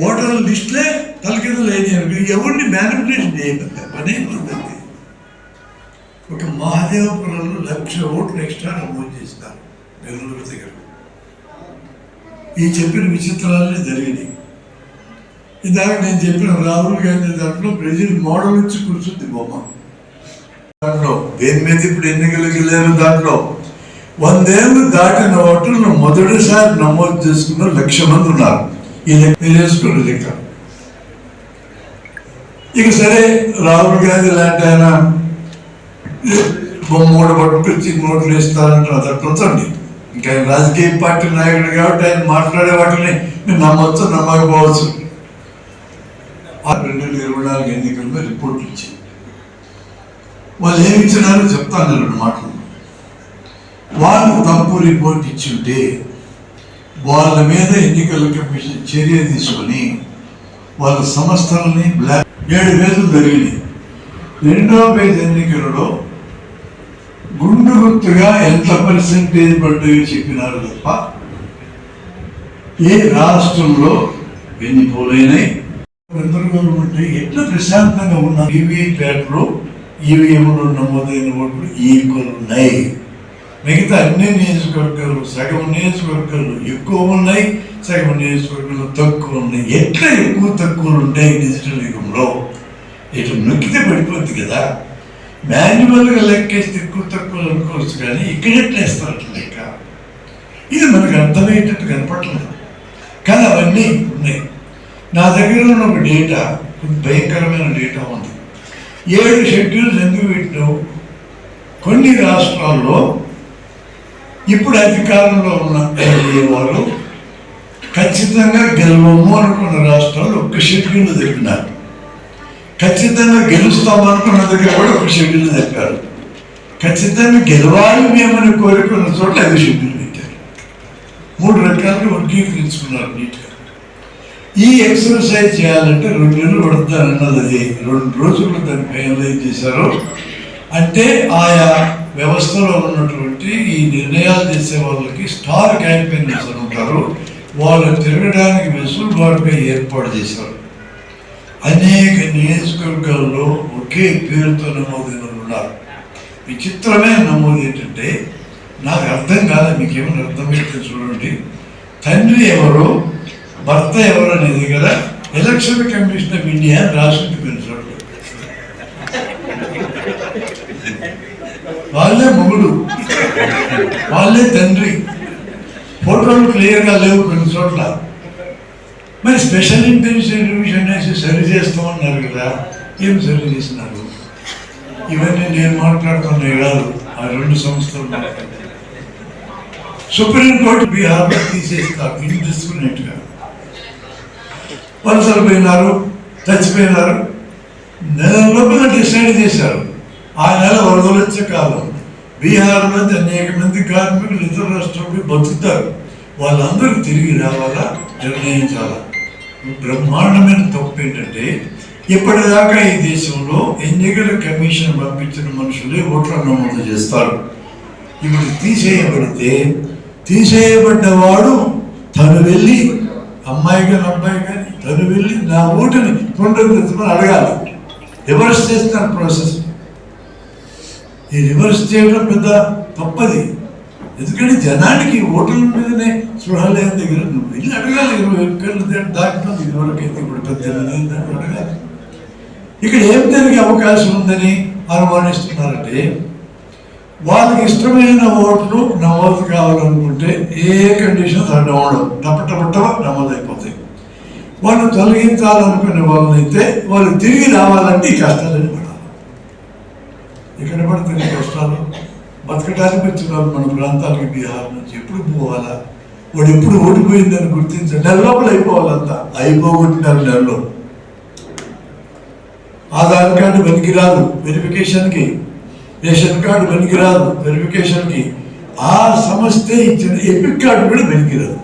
ఓటర్ల లిస్టులే తలకిందులు అయినాయి ఎవరిని మ్యానిపులేషన్ చేయగలుగుతారు పనే పద్ధతి ఒక మహాదేవపురంలో లక్ష ఓట్లు ఎక్స్ట్రా నమోదు చేస్తారు బెంగళూరు దగ్గర. ఈ చెప్పిన విచిత్రాలనే జరిగినాయి. ఇందాక నేను చెప్పిన రాహుల్ గాంధీ దాంట్లో బ్రెజిల్ మోడల్ వచ్చి కూర్చుంది బొమ్మ. దాంట్లో దేని మీద ఇప్పుడు ఎన్నికలకు వెళ్ళారు దాంట్లో? వందేళ్ళు దాటిన ఓటర్లు మొదటిసారి నమోదు చేసుకున్న లక్ష మంది ఉన్నారు. ఇది లెక్క ఇంకా ఇక సరే రాహుల్ గాంధీ లాంటి ఆయన బొమ్మ పట్టుకొచ్చి నోట్లు ఇస్తారంటారు అది అట్లా ఇంకా రాజకీయ పార్టీ నాయకుడు కాబట్టి ఆయన మాట్లాడే వాటిని మీరు నమ్మొచ్చు నమ్మకపోవచ్చు. ఆ రెండు వేల ఇరవై నాలుగు ఎన్నికల్లో రిపోర్ట్లు ఇచ్చింది వాళ్ళు ఏమి ఇచ్చినారో చెప్తాను రెండు మాటలు. వాళ్ళు తప్పు రిపోర్ట్ ఇచ్చి ఉంటే వాళ్ళ మీద ఎన్నికల కమిషన్ చర్య తీసుకొని వాళ్ళ సంస్థలని బ్లాక్ ఏడు పేజీలు జరిగినాయి. రెండవ పేజ్ ఎన్నికలలో గుండు గుర్తుగా ఎంత పర్సెంటేజ్ పడ్డాయో చెప్పినారు తప్ప ఏ రాష్ట్రంలో ఎన్ని పోలైనాయి? ఇద్దరు గవర్నమెంట్ ఎట్లా ప్రశాంతంగా ఉన్న ఈవీప్యాట్లో ఈవీఎంలో నమోదైన ఓట్లు ఈక్వల్ ఉన్నాయి. మిగతా అన్ని నియోజకవర్గాలు సగం నియోజకవర్గాలు ఎక్కువ ఉన్నాయి సగం నియోజకవర్గాలు తక్కువ ఉన్నాయి. ఎట్లా ఎక్కువ తక్కువలు ఉంటాయి డిజిటల్ యుగంలో? ఇటు నొక్కితే పడిపోద్ది కదా. మాన్యువల్గా లెక్కేస్తే ఎక్కువ తక్కువ అనుకోవచ్చు కానీ ఇక్కడ ఎట్లా అట్లా లెక్క? ఇది మనకు అర్థమయ్యేటట్టు కనపడలేదు కానీ అవన్నీ ఉన్నాయి. నా దగ్గర ఉన్న ఒక డేటా కొంచెం భయంకరమైన డేటా ఉంది. ఏడు షెడ్యూల్స్ ఎందుకు పెట్టినావు? కొన్ని రాష్ట్రాల్లో ఇప్పుడు అధికారంలో ఉన్న ఎన్డీఏ వాళ్ళు ఖచ్చితంగా గెలవము అనుకున్న రాష్ట్రాలు ఒక్క షెడ్యూల్ చెప్పినారు ఖచ్చితంగా గెలుస్తాం అనుకున్న దగ్గర కూడా ఒక షెడ్యూల్ చెప్పారు ఖచ్చితంగా గెలవాలి మేమని కోరుకున్న చోట్ల ఐదు షెడ్యూల్ పెట్టారు. మూడు రకాలుగా వర్గీకరించుకున్నారు నీట్గా ఈ ఎక్సర్సైజ్ చేయాలంటే రెండు నెలలు పడతారన్నది అది రెండు రోజులు దాన్ని ఫైనలైజ్ చేశారు. అంటే ఆయా వ్యవస్థలో ఉన్నటువంటి ఈ నిర్ణయాలు చేసే వాళ్ళకి స్టార్ క్యాంపెయినర్స్ అని ఉంటారు. వాళ్ళు తిరగడానికి వెసులుబాటుపై ఏర్పాటు చేశారు. అనేక నియోజకవర్గాల్లో ఒకే పేరుతో నమోదైన ఉన్నారు. విచిత్రమైన నమోదు ఏంటంటే నాకు అర్థం కాదు మీకు ఏమైనా అర్థమైతే చూడండి. తండ్రి ఎవరు భర్త ఎవరు అనేది కదా ఎలక్షన్ కమిషన్ ఆఫ్ ఇండియా రాష్ట్రపతి పిలిచాడు వాళ్ళే మొగుడు. వాళ్ళే తండ్రి. ఫోటోలు క్లియర్గా లేవు కొన్ని చోట్ల. మరి స్పెషల్ ఇంటెన్షన్ రివిజన్ వేసి సరి చేస్తామన్నారు కదా ఏం సరి చేసినారు? ఇవన్నీ నేను మాట్లాడుతున్నాయి కాదు ఆ రెండు సంస్థలు సుప్రీంకోర్టు బీహార్లో తీసేస్తారు ఇండిస్క్రిమినేట్గా వలసలు పోయినారు చచ్చిపోయినారు నెల లోపల డిసైడ్ చేశారు. ఆ నెల వరదలొచ్చే కాలం బీహార్ నుంచి అనేక మంది కార్మికులు ఇతర రాష్ట్రంలో బతుకుతారు. వాళ్ళందరూ తిరిగి రావాలా? నిర్ణయించాలా? బ్రహ్మాండమైన తప్పు ఏంటంటే ఇప్పటిదాకా ఈ దేశంలో ఎన్నికల కమిషన్ పంపించిన మనుషులే ఓట్ల నమోదు చేస్తారు. ఇప్పుడు తీసేయబడితే తీసేయబడ్డవాడు తను వెళ్ళి అమ్మాయి కానీ అబ్బాయి కానీ తను వెళ్ళి నా ఓటుని పునరుద్ధరించమని అడగాలి. ఎవరు చేస్తున్నారు ప్రాసెస్. ఈ రివర్స్ చేయడం పెద్ద తప్పది. ఎందుకంటే జనానికి ఓటర్ల మీదనే స్పృహ లేని దగ్గర నువ్వు వెళ్ళి అడగాలి. ఇరవై ఒక్కళ్ళు దాటినా అయితే ఇప్పుడు పద్దెనిమిది అడగాలి? ఇక్కడ ఏం జరిగే అవకాశం ఉందని అనుమానిస్తున్నారంటే వాళ్ళకి ఇష్టమైన ఓట్లు నమోదు కావాలనుకుంటే ఏ కండిషన్స్ అడ్డం ఉండవు. నమోదు నమోదైపోతాయి. వాళ్ళు తొలగించాలనుకునే వాళ్ళైతే వాళ్ళు తిరిగి రావాలంటే ఈ కష్టాలు పడాలి ఎక్కడ పడుతుంది ఈ కష్టాలు బతకడానికి మన ప్రాంతాలకి బీహార్ నుంచి. ఎప్పుడు పోవాలా? వాడు ఎప్పుడు ఓడిపోయిందని గుర్తించాలి నెల లోపల అయిపోవాలంతా. అయిపోగొట్టినారు నెలలో ఆధార్ కార్డు పనికిరాదు వెరిఫికేషన్కి. రేషన్ కార్డు పనికిరాదు వెరిఫికేషన్కి. ఆ సంస్థ ఇచ్చిన ఎపిక్ కార్డు కూడా పనికిరాదు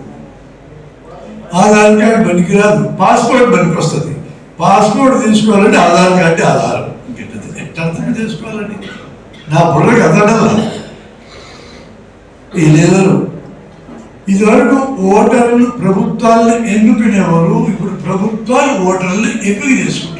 ఆధార్ కార్డు పనికిరాదు పాస్పోర్ట్ పనికి వస్తుంది పాస్పోర్ట్ తీసుకోవాలంటే ఆధార్ కార్డు ఆధారం. ఇంకెంత ఎట్లా అర్థం చేసుకోవాలండి నా బుర్రకు అదడలా ఈ ఇదివరకు ఓటర్లు ప్రభుత్వాలను ఎన్నుకునేవారు ఇప్పుడు ప్రభుత్వాలు ఓటర్లు ఎంపిక చేసుకుంటారు